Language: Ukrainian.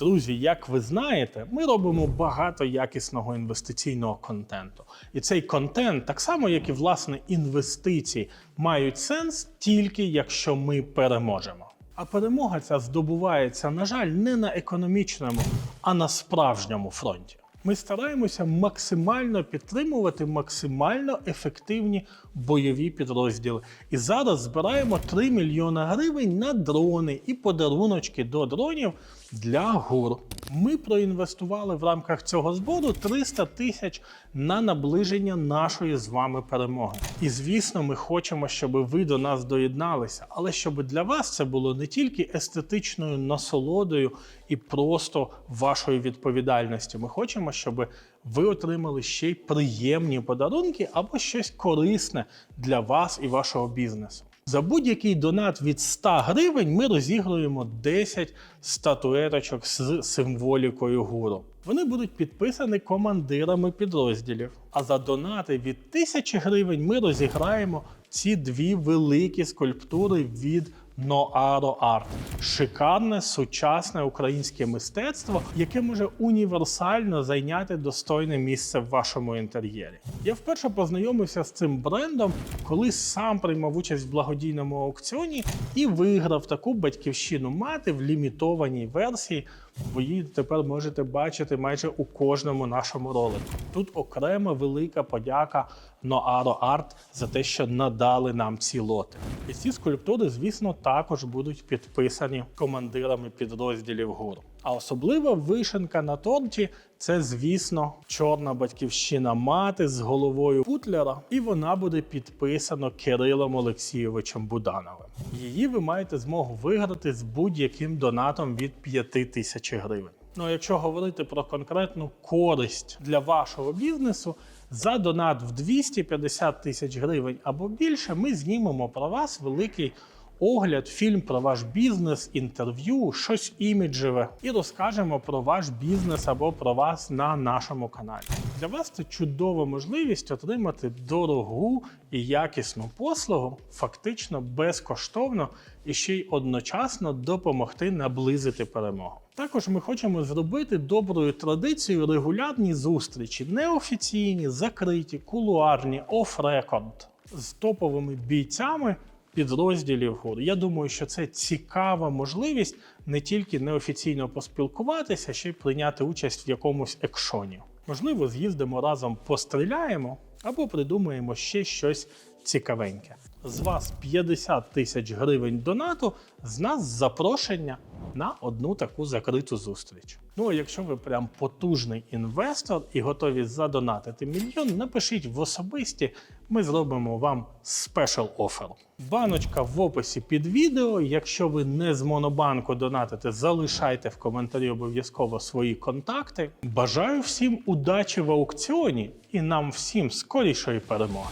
Друзі, як ви знаєте, ми робимо багато якісного інвестиційного контенту. І цей контент, так само як і власне інвестиції, мають сенс тільки якщо ми переможемо. А перемога ця здобувається, на жаль, не на економічному, а на справжньому фронті. Ми стараємося максимально підтримувати максимально ефективні бойові підрозділи. І зараз збираємо 3 мільйони гривень на дрони і подаруночки до дронів для ГУР. Ми проінвестували в рамках цього збору 300 тисяч на наближення нашої з вами перемоги. І звісно, ми хочемо, щоб ви до нас доєдналися, але щоб для вас це було не тільки естетичною насолодою і просто вашою відповідальністю. Ми хочемо, щоб ви отримали ще й приємні подарунки або щось корисне для вас і вашого бізнесу. За будь-який донат від 100 гривень ми розігруємо 10 статуеточок з символікою гуру. Вони будуть підписані командирами підрозділів. А за донати від 1000 гривень ми розіграємо ці дві великі скульптури від Ноаро Арт. Шикарне сучасне українське мистецтво, яке може універсально зайняти достойне місце в вашому інтер'єрі. Я вперше познайомився з цим брендом, коли сам приймав участь в благодійному аукціоні і виграв таку батьківщину мати в лімітованій версії. Ви її тепер можете бачити майже у кожному нашому ролику. Тут окрема велика подяка Ноаро Арт за те, що надали нам ці лоти. І ці скульптури, звісно, також будуть підписані командирами підрозділів ГУР. А особлива вишенка на торті це, звісно, чорна батьківщина мати з головою Путлера, і вона буде підписана Кирилом Олексійовичем Будановим. Її ви маєте змогу виграти з будь-яким донатом від 5 тисяч гривень. Ну а якщо говорити про конкретну користь для вашого бізнесу, за донат в 250 тисяч гривень або більше, ми знімемо про вас великий огляд, фільм про ваш бізнес, інтерв'ю, щось іміджеве, і розкажемо про ваш бізнес або про вас на нашому каналі. Для вас це чудова можливість отримати дорогу і якісну послугу, фактично безкоштовно і ще й одночасно допомогти наблизити перемогу. Також ми хочемо зробити доброю традицією регулярні зустрічі, неофіційні, закриті, кулуарні, оф-рекорд з топовими бійцями підрозділів ГУР. Я думаю, що це цікава можливість не тільки неофіційно поспілкуватися, ще й прийняти участь в якомусь екшоні. Можливо, з'їздимо разом постріляємо або придумаємо ще щось цікавеньке. З вас 50 тисяч гривень донату, з нас запрошення на одну таку закриту зустріч. Ну а якщо ви прям потужний інвестор і готові задонатити мільйон, напишіть в особисті, ми зробимо вам спешл офер. Баночка в описі під відео. Якщо ви не з Монобанку донатите, залишайте в коментарі обов'язково свої контакти. Бажаю всім удачі в аукціоні і нам всім скорішої перемоги.